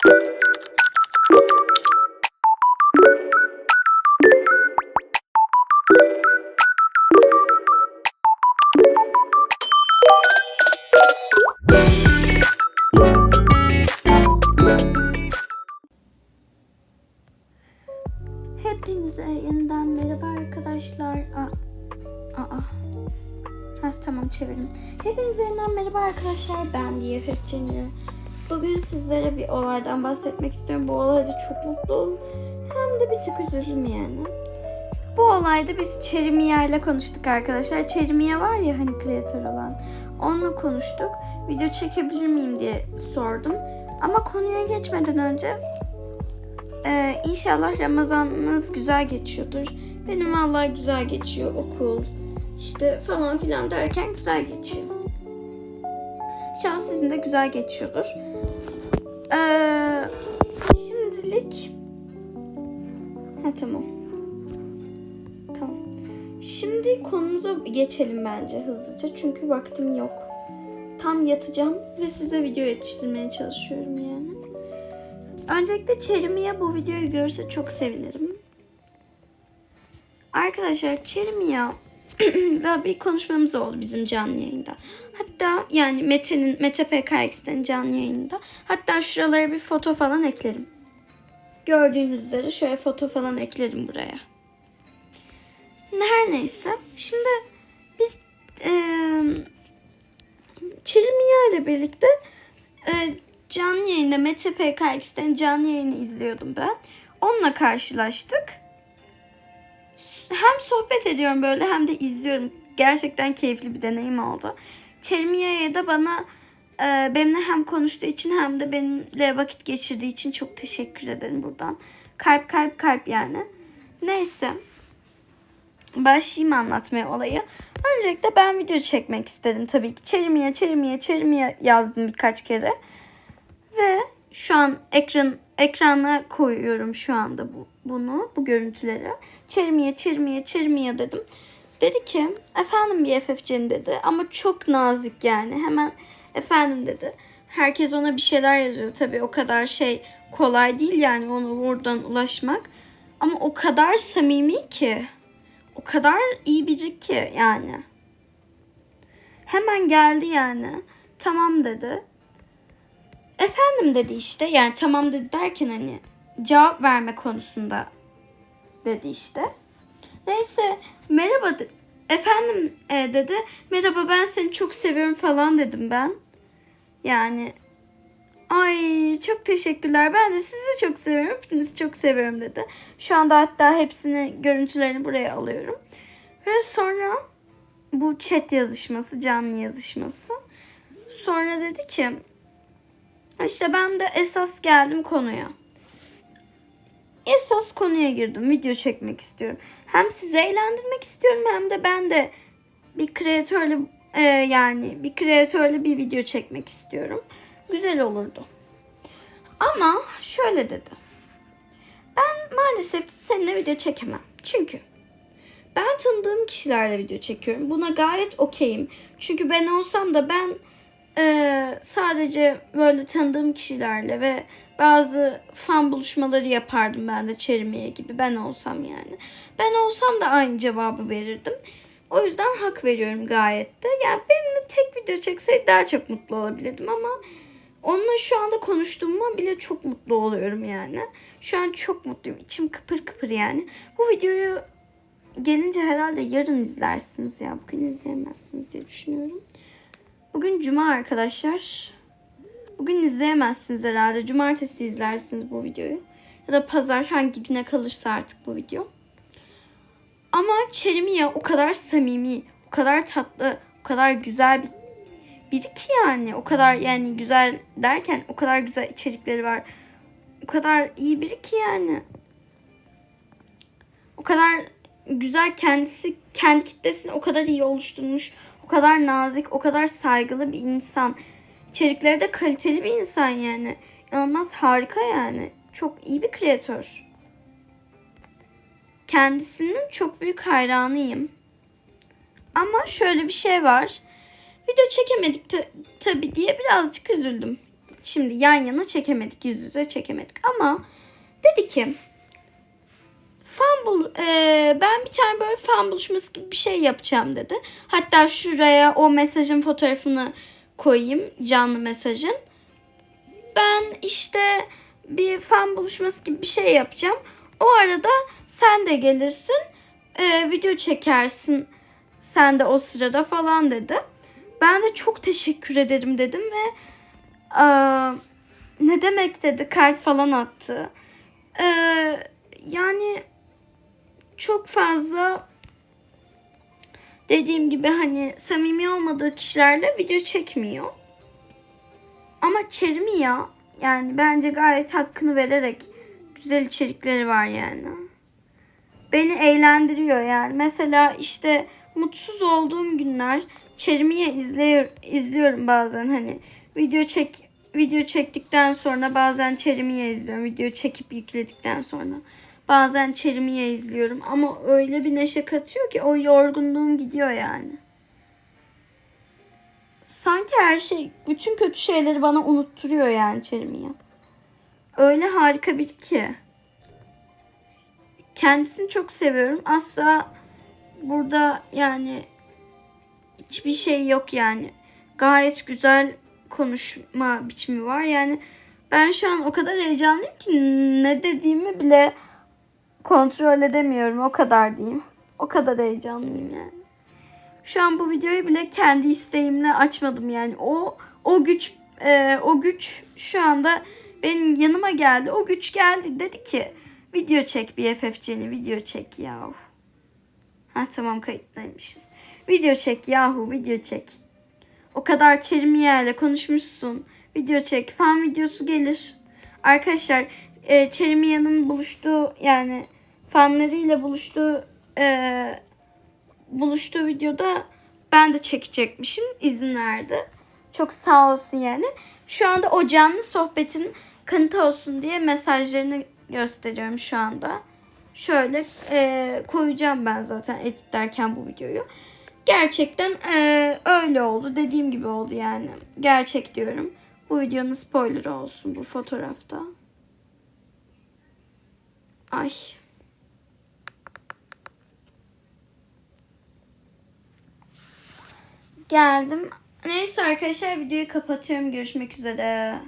Hepinize yeniden merhaba arkadaşlar. Aa, aa. Heh, tamam çevirdim. Hepinize yeniden merhaba arkadaşlar. Ben Ceni. Bugün sizlere bir olaydan bahsetmek istiyorum. Bu olayda çok mutlu oldum. Hem de bir tık üzüldüm yani. Bu olayda biz Çerimiye ile konuştuk arkadaşlar. Çerimiye var ya hani kreatör olan. Onunla konuştuk. Video çekebilir miyim diye sordum. Ama konuya geçmeden önce ee, inşallah Ramazanınız güzel geçiyordur. Benim vallahi güzel geçiyor okul. işte falan filan derken güzel geçiyor. İnşallah sizin de güzel geçiyordur. Ee, şimdilik ha tamam. Tamam. Şimdi konumuza geçelim bence hızlıca. Çünkü vaktim yok. Tam yatacağım ve size video yetiştirmeye çalışıyorum yani. Öncelikle Çerimiye bu videoyu görürse çok sevinirim. Arkadaşlar Çerimiye da bir konuşmamız oldu bizim canlı yayında. Hatta yani Mete'nin Mete PKX'ten canlı yayında. Hatta şuralara bir foto falan eklerim. Gördüğünüz üzere şöyle foto falan eklerim buraya. Her neyse. Şimdi biz eee Çerimiye ile birlikte eee canlı yayında Mete PKX'ten canlı yayını izliyordum ben. Onunla karşılaştık. Hem sohbet ediyorum böyle hem de izliyorum. Gerçekten keyifli bir deneyim oldu. Çermiye'ye de bana e, benimle hem konuştuğu için hem de benimle vakit geçirdiği için çok teşekkür ederim buradan. Kalp kalp kalp yani. Neyse. Başlayayım anlatmaya olayı. Öncelikle ben video çekmek istedim tabii ki. Çerimiye, çerimiye, çerimiye yazdım birkaç kere. Ve şu an ekran ekrana koyuyorum şu anda bu, bunu, bu görüntüleri. Çermiye, çermiye, çermiye dedim. Dedi ki efendim bir FFC'nin dedi ama çok nazik yani hemen efendim dedi. Herkes ona bir şeyler yazıyor tabii o kadar şey kolay değil yani ona buradan ulaşmak. Ama o kadar samimi ki. O kadar iyi biri ki yani. Hemen geldi yani. Tamam dedi. Efendim dedi işte. Yani tamam dedi derken hani cevap verme konusunda dedi işte. Neyse merhaba de- efendim e, dedi. Merhaba ben seni çok seviyorum falan dedim ben. Yani ay çok teşekkürler. Ben de sizi çok seviyorum. Hepinizi çok seviyorum dedi. Şu anda hatta hepsini görüntülerini buraya alıyorum. Ve sonra bu chat yazışması, canlı yazışması. Sonra dedi ki işte ben de esas geldim konuya. Esas konuya girdim. Video çekmek istiyorum. Hem sizi eğlendirmek istiyorum hem de ben de bir kreatörle e, yani bir kreatörle bir video çekmek istiyorum. Güzel olurdu. Ama şöyle dedi. Ben maalesef seninle video çekemem. Çünkü ben tanıdığım kişilerle video çekiyorum. Buna gayet okeyim. Çünkü ben olsam da ben ee, sadece böyle tanıdığım kişilerle ve bazı fan buluşmaları yapardım ben de Çerimiye gibi ben olsam yani. Ben olsam da aynı cevabı verirdim. O yüzden hak veriyorum gayet de. Yani benimle tek video çekseydi daha çok mutlu olabilirdim ama onunla şu anda konuştuğuma bile çok mutlu oluyorum yani. Şu an çok mutluyum. İçim kıpır kıpır yani. Bu videoyu gelince herhalde yarın izlersiniz ya. Bugün izleyemezsiniz diye düşünüyorum. Bugün cuma arkadaşlar. Bugün izleyemezsiniz herhalde. Cumartesi izlersiniz bu videoyu. Ya da pazar hangi güne kalırsa artık bu video. Ama Çerimiye o kadar samimi, o kadar tatlı, o kadar güzel bir biri ki yani. O kadar yani güzel derken o kadar güzel içerikleri var. O kadar iyi biri ki yani. O kadar güzel kendisi kendi kitlesini o kadar iyi oluşturmuş. O kadar nazik, o kadar saygılı bir insan. İçerikleri de kaliteli bir insan yani. İnanılmaz harika yani. Çok iyi bir kreatör. Kendisinin çok büyük hayranıyım. Ama şöyle bir şey var. Video çekemedik ta- tabii diye birazcık üzüldüm. Şimdi yan yana çekemedik, yüz yüze çekemedik ama dedi ki fan bul e, ben bir tane böyle fan buluşması gibi bir şey yapacağım dedi. Hatta şuraya o mesajın fotoğrafını koyayım canlı mesajın. Ben işte bir fan buluşması gibi bir şey yapacağım. O arada sen de gelirsin, e, video çekersin sen de o sırada falan dedi. Ben de çok teşekkür ederim dedim ve aa, ne demek dedi kalp falan attı. Ee, yani çok fazla dediğim gibi hani samimi olmadığı kişilerle video çekmiyor. Ama Çermiya yani bence gayet hakkını vererek güzel içerikleri var yani. Beni eğlendiriyor yani. Mesela işte mutsuz olduğum günler Çermiye izliyor, izliyorum bazen hani video çek video çektikten sonra bazen Çermiye izliyorum. Video çekip yükledikten sonra bazen Çermiye izliyorum ama öyle bir neşe katıyor ki o yorgunluğum gidiyor yani. Sanki her şey, bütün kötü şeyleri bana unutturuyor yani Çermiye. Öyle harika biri ki. Kendisini çok seviyorum. Asla burada yani hiçbir şey yok yani. Gayet güzel konuşma biçimi var. Yani ben şu an o kadar heyecanlıyım ki ne dediğimi bile kontrol edemiyorum. O kadar diyeyim. O kadar heyecanlıyım yani. Şu an bu videoyu bile kendi isteğimle açmadım yani. O o güç e, o güç şu anda benim yanıma geldi. O güç geldi dedi ki video çek BFFC'ni video çek yahu. Ha tamam kayıttaymışız. Video çek yahu video çek. O kadar Çerimiye ile konuşmuşsun. Video çek. Fan videosu gelir. Arkadaşlar e, Çerimiye'nin buluştuğu yani fanlarıyla buluştuğu e, buluştuğu videoda ben de çekecekmişim. izin verdi. Çok sağ olsun yani. Şu anda o canlı sohbetin kanıtı olsun diye mesajlarını gösteriyorum şu anda. Şöyle e, koyacağım ben zaten editlerken bu videoyu. Gerçekten e, öyle oldu. Dediğim gibi oldu yani. Gerçek diyorum. Bu videonun spoilerı olsun bu fotoğrafta. Ay. Geldim. Neyse arkadaşlar videoyu kapatıyorum. Görüşmek üzere.